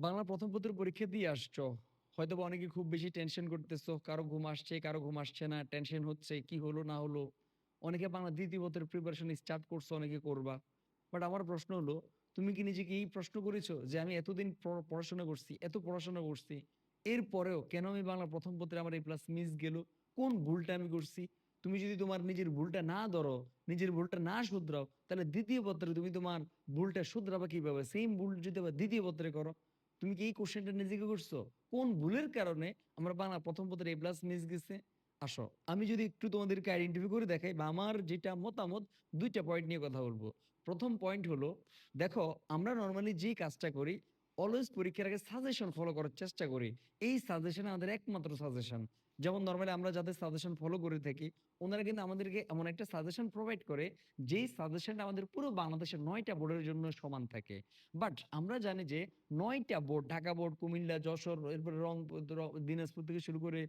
বাংলা প্রথম পত্রের পরীক্ষা দিয়ে আসছো। হয়তো বা অনেকে খুব বেশি টেনশন করতেছো, কারও ঘুম আসছে, কারও ঘুম আসছে না টেনশন হচ্ছে, কি হলো, না হলো। অনেকে বাংলা দ্বিতীয় পত্রের প্রিপারেশন স্টার্ট করছ, অনেকে করবা। বাট আমার প্রশ্ন হলো, তুমি কি নিজেকে এই প্রশ্ন করেছ যে আমি এতদিন পড়াশোনা করছি, এত পড়াশোনা করছি, এরপরেও কেন আমি বাংলা প্রথম পত্রে আমার এই প্লাস মিস গেল? কোন ভুলটা আমি করছি? তুমি যদি তোমার নিজের ভুলটা না ধরো, নিজের ভুলটা না শুধরাও, তাহলে দ্বিতীয় পত্রে তুমি তোমার ভুলটা শুধরাবা কীভাবে? সেম ভুল যদি আবার দ্বিতীয় পত্রে করো তুমি কি এই কোশ্চেনটা নিজেকে করছ? কোন ভুলের কারণে আমরা বাংলা প্রথম পত্রে এ প্লাস মিস গেছে? আসো, আমি যদি একটু তোমাদেরকে আইডেন্টিফাই করে দেখাই বা আমার যেটা মতামত, দুইটা পয়েন্ট নিয়ে কথা বলব। প্রথম পয়েন্ট হলো, দেখো, আমরা নর্মালি যে কাজটা করি অলওয়েজ পরীক্ষার আগে সাজেশন ফলো করার চেষ্টা করি। এই সাজেশন আমাদের একমাত্র সাজেশন যেমন নর্মালি আমরা যাদের সাজেশন ফলো করে থাকি, ওনারা কিন্তু আমাদেরকে এমন একটা সাজেশন প্রোভাইড করে, যেই সাজেশনটা আমাদের পুরো বাংলাদেশের নয়টা বোর্ডের জন্য সমান থাকে। বাট আমরা জানি যে নয়টা বোর্ড ঢাকা বোর্ড কুমিল্লা, যশোর, এরপরে রং দিনাজপুর থেকে শুরু করে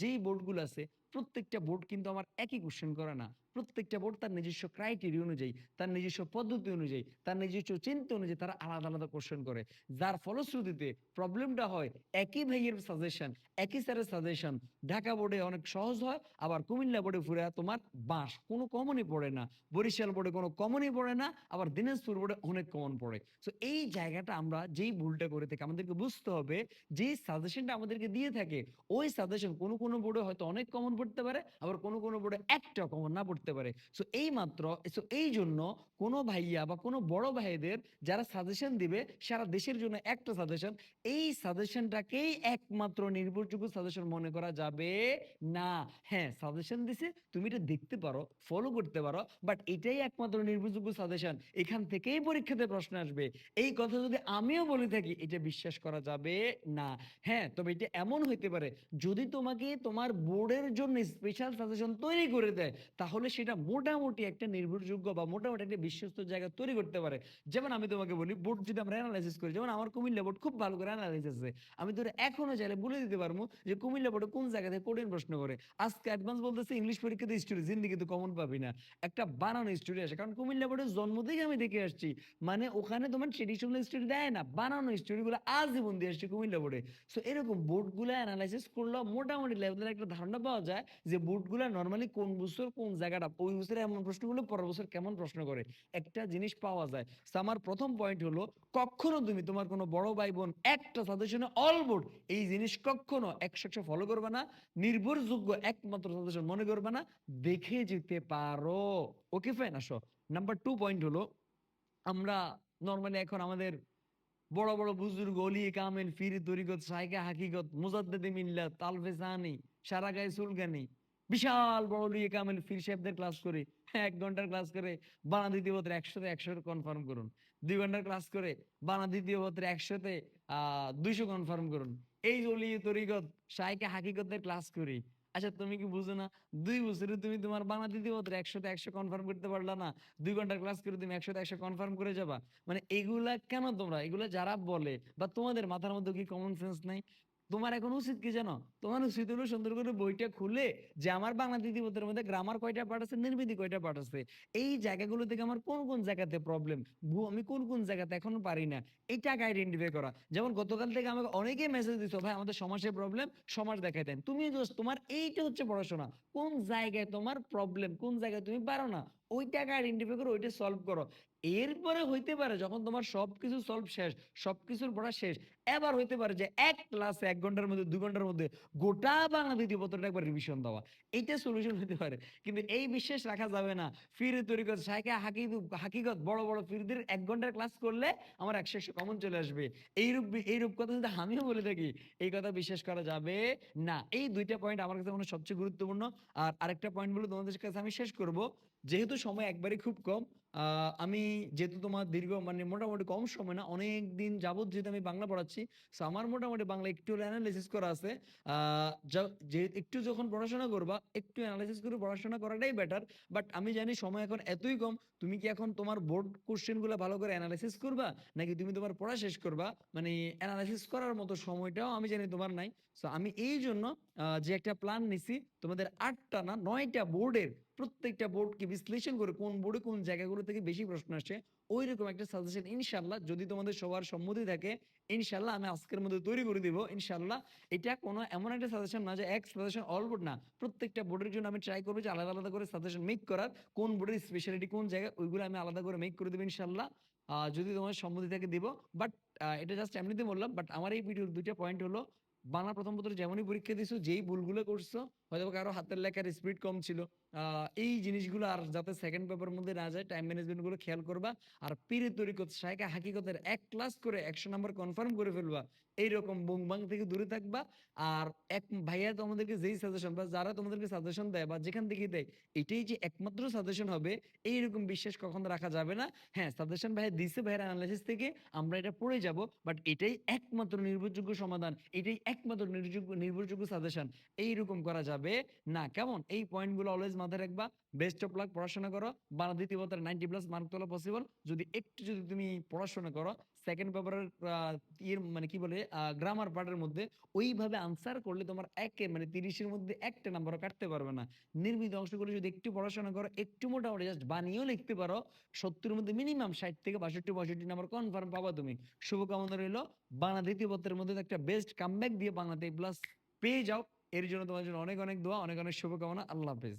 যেই বোর্ডগুলো আছে, প্রত্যেকটা বোর্ড কিন্তু আমার একই কোশ্চেন করে না। প্রত্যেকটা বোর্ড তার নিজস্ব ক্রাইটেরিয়া অনুযায়ী, তার নিজস্ব পদ্ধতি অনুযায়ী, তার নিজস্ব চিন্তা অনুযায়ী তারা আলাদা আলাদা কোশ্চেন করে। যার ফলশ্রুতিতে প্রবলেমটা হয়, একই ভাইয়ের সাজেশন একই স্যারের সাজেশন ঢাকা বোর্ডে অনেক সহজ হয়, আবার কুমিল্লা বোর্ডে ফুরে তোমার বাঁশ কোনো কমনই পড়ে না। বরিশাল বোর্ডে কোনো কমনই পড়ে না, আবার দিনাজপুর বোর্ডে অনেক কমন পড়ে। তো এই জায়গাটা আমরা যেই ভুলটা করে থাকি আমাদেরকে বুঝতে হবে যে সাজেশনটা আমাদেরকে দিয়ে থাকে, ওই সাজেশন কোনো কোনো বোর্ডে হয়তো অনেক কমন পড়তে পারে, আবার কোনো কোনো বোর্ডে একটা কমন না পড়তে পারে। সো এই মাত্র সো এই জন্য কোনো ভাইয়া বা কোনো বড় ভাইদের যারা সাজেশন দিবে, সারা দেশের জন্য একটা সাজেশন এই সাজেশনটাকেই একমাত্র নির্ভরযোগ্য সাজেশন মনে করা যাবে না। হ্যাঁ সাজেশন দিছে, তুমি এটা দেখতে পারো ফলো করতে পারো বাট এটাই একমাত্র নির্ভরযোগ্য সাজেশন এখান থেকেই পরীক্ষাতে প্রশ্ন আসবে। এই কথা যদি আমিও বলে থাকি, এটা বিশ্বাস করা যাবে না। হ্যাঁ তবে এটা এমন হইতে পারে, যদি তোমাকে তোমার বোর্ডের জন্য স্পেশাল সাজেশন তৈরি করে দেয়, তাহলে সেটা মোটামুটি একটা নির্ভরযোগ্য বা মোটামুটি একটা বিশ্বস্ত জায়গা তৈরি করতে পারে। যেমন আমি তোমাকে বলি, বোর্ড যদি আমরা অ্যানালাইসিস করি, যেমন আমার কুমিল্লা বোর্ড খুব ভালো করে অ্যানালাইসিস আছে। আমি তোর এখনও চাইলে বলে দিতে পারব যে কুমিল্লা বোর্ডে কোন জায়গা থেকে কঠিন প্রশ্ন করে? আজকে অ্যাডভান্স বলতেছে ইংলিশ পরীক্ষাতে স্টোরি জিন্দিগি তো কমন পাবি না। একটা বানানো স্টোরি আসে, কারণ কুমিল্লা বোর্ডের জন্ম থেকে আমি দেখে আসছি। মানে ওখানে তোমার ট্রেডিশনাল স্টোরি দেয় না, বানানো স্টোরিগুলো আজীবন দিয়ে আসছে কুমিল্লা বোর্ডে সো এরকম বোর্ডগুলো অ্যানালাইসিস করলে মোটামুটি লেভেলের একটা ধারণা পাওয়া যায় যে বোর্ডগুলো নর্মালি কোন বছর কোন জায়গাটা, ওই বছরে এমন প্রশ্নগুলো পরের বছর কেমন প্রশ্ন করে? একটা জিনিস পাওয়া যায়। আমার প্রথম পয়েন্ট হলো, কখনো তুমি তোমার কোনো বড় ভাই বোন একটা সাজেশনে অল বোর্ড এই জিনিস কখনো একশো একশো ফলো করবে না, নির্ভরযোগ্য একমাত্র সাজেশন মনে করবে না, দেখে যেতে পারো। ওকে ফাইন আসো। নাম্বার টু পয়েন্ট হলো, আমরা নর্মালি এখন আমাদের বড় বড় বুজুর্গ অলি কামেল, ফিরি তরিকত, সাইকা হাকিকত, মুজাদ্দেদে মিল্লাত তালফেসানি সারা গায়ে সুলগানি, বিশাল বড় অলি কামেল, ফির সাহেবদের ক্লাস করে। এক ঘণ্টার ক্লাস করে বানা দ্বিতীয় পত্রে একশোতে একশো কনফার্ম করুন। দুই ঘণ্টার ক্লাস করে বানা দ্বিতীয় পত্রে একশোতে আহ দুইশো কনফার্ম করুন। এই যে অলি তরিকত সাইকা হাকিকতের ক্লাস করি। আচ্ছা তুমি কি বুঝো না? দুই বছরে তুমি তোমার বাংলা দ্বিতীয় পত্রে একশোতে একশো কনফার্ম করতে পারলা না, দুই ঘণ্টার ক্লাস করে তুমি একশোতে একশো কনফার্ম করে যাবা। মানে এগুলা কেন তোমরা? এগুলা যারা বলে বা তোমাদের মাথার মধ্যে কি কমন সেন্স নাই? তোমার এখন উচিত কি জানো? তোমার উচিত হলো সুন্দর করে বইটা খুলে যে আমার বাংলা দ্বিতীয়পত্রের মধ্যে গ্রামার কয়টা পার্ট আছে নির্মিতি কয়টা পার্ট আছে। এই জায়গাগুলো থেকে আমার কোন কোন জায়গাতে প্রবলেম আমি কোন কোন জায়গাতে এখনও পারি না। এটাকে আইডেন্টিফাই করা। যেমন গতকাল থেকে আমাকে অনেকেই মেসেজ দিছো, ভাই, আমাদের সমাজের প্রবলেম সমাজ দেখাই দেন। তুমি তোমার এইটা হচ্ছে পড়াশোনা। কোন জায়গায় তোমার প্রবলেম কোন জায়গায় তুমি পারো না? ওইটাকে আইডেন্টিফাই করো ওইটা সলভ করো। এরপরে হইতে পারে যখন তোমার সবকিছু সলভ শেষ, সবকিছুর পড়া শেষ, এবার হইতে পারে যে এক ক্লাসে এক ঘণ্টার মধ্যে দুই ঘণ্টার মধ্যে গোটা বাংলা দ্বিতীয় পত্রটা একবার রিভিশন দেওয়া। এইটা সলিউশন হতে পারে। কিন্তু এই বিশ্বাস রাখা যাবে না। ফিরে তরিকত সাইকে হাকি হাকিগত বড় বড় ফিরদের এক ঘণ্টার ক্লাস করলে আমার একশো একশো কমন চলে আসবে। এইরূপ এইরূপ কথা যদি আমিও বলে থাকি, এই কথা বিশ্বাস করা যাবে না। এই দুইটা পয়েন্ট আমার কাছে মনে সবচেয়ে গুরুত্বপূর্ণ। আর আরেকটা পয়েন্ট বলে তোমাদের কাছে আমি শেষ করব। যেহেতু সময় একবারে খুব কম। আমি যেহেতু তোমার দীর্ঘ মানে মোটামুটি কম সময় না অনেক দিন যাবত যেহেতু আমি বাংলা পড়াচ্ছি, so আমার মোটামুটি বাংলা একটু অ্যানালাইসিস করা আছে। যে একটু যখন পড়াশোনা করবা, একটু অ্যানালাইসিস করে পড়াশোনা করাটাই বেটার বাট আমি জানি সময় এখন এতই কম, তুমি কি এখন তোমার বোর্ড কোশ্চেনগুলো ভালো করে অ্যানালাইসিস করবা, নাকি তুমি তোমার পড়া শেষ করবা? মানে অ্যানালাইসিস করার মতো সময়টাও আমি জানি তোমার নাই। সো আমি এই জন্য যে একটা প্ল্যান নিছি, তোমাদের আটটা না, নয়টা বোর্ডের প্রত্যেকটা বোর্ডকে বিশ্লেষণ করে কোন বোর্ডে কোন জায়গাগুলো থেকে বেশি প্রশ্ন আসছে ওইরকম একটা সাজেশন ইনশাল্লাহ যদি তোমাদের সবার সম্মতি থাকে ইনশাল্লাহ আমি আজকের মধ্যে তৈরি করে দিব ইনশাল্লাহ এটা কোনো এমন একটা সাজেশন না যে এক সাজেশন অল বোর্ড না। প্রত্যেকটা বোর্ডের জন্য আমি ট্রাই করব যে আলাদা আলাদা করে সাজেশন মেক করার, কোন বোর্ডের স্পেশালিটি কোন জায়গায়, ওইগুলো আমি আলাদা করে মেক করে দেবো ইনশাল্লাহ যদি তোমার সম্মতি থাকে দিব। বাট এটা জাস্ট এমনিতে বললাম বাট আমার এই ভিডিওর দুইটা পয়েন্ট হলো, বাংলা প্রথম পত্র যেমনই পরীক্ষা দিছো, যেই ভুলগুলো করছ হয়তো কারও হাতের লেখার স্পিড কম ছিল। এই জিনিসগুলো আর যাতে সেকেন্ড পেপার মধ্যে না যায় টাইম ম্যানেজমেন্টগুলো খেয়াল করবা। আর পীরে তরিকত শায়কা হাকিকতের এক ক্লাস করে একশো নাম্বার কনফার্ম করে ফেলবা। এইরকম বুংবাং থেকে দূরে থাকবা। আর এক ভাইয়া তোমাদেরকে যেই সাজেশন বা যারা তোমাদেরকে সাজেশন দেয় বা যেখান থেকে দেয়, এটাই যে একমাত্র সাজেশন হবে, এইরকম বিশ্বাস কখনো রাখা যাবে না। হ্যাঁ সাজেশন ভাইয়া দিছে ভাইয়ের অ্যানালাইসিস থেকে, আমরা এটা পড়ে যাব বাট এটাই একমাত্র নির্ভরযোগ্য সমাধান, এটাই একমাত্র নির্ভরযোগ্য নির্ভরযোগ্য সাজেশন এইরকম করা যাবে। না, কেমন? এই পয়েন্টগুলো অলওয়েজ মাথায় রাখবা। বেস্ট অফ লাক পড়াশোনা করো। বাংলা দ্বিতীয় পত্রের নাইনটি প্লাস মার্ক তোলা পসিবল যদি একটু যদি তুমি পড়াশোনা করো সেকেন্ড পেপারের ইয়ের মানে কি বলে গ্রামার পার্টের মধ্যে ওইভাবে আনসার করলে তোমার একে মানে তিরিশের মধ্যে একটা নাম্বারও কাটতে পারবে না। নির্মিত অংশগুলো যদি একটু পড়াশোনা করো, একটু মোটামুটি জাস্ট বানিয়েও লিখতে পারো সত্তরের মধ্যে মিনিমাম ষাট থেকে বাষট্টি, পঁয়ষট্টি নাম্বার কনফার্ম পাবা তুমি। শুভকামনা রইল। বাংলা দ্বিতীয় পত্রের মধ্যে একটা বেস্ট কামব্যাক দিয়ে বাংলাতে প্লাস পেয়ে যাও। এর জন্য তোমার জন্য অনেক অনেক দোয়া অনেক অনেক শুভকামনা। আল্লাহ হাফেজ।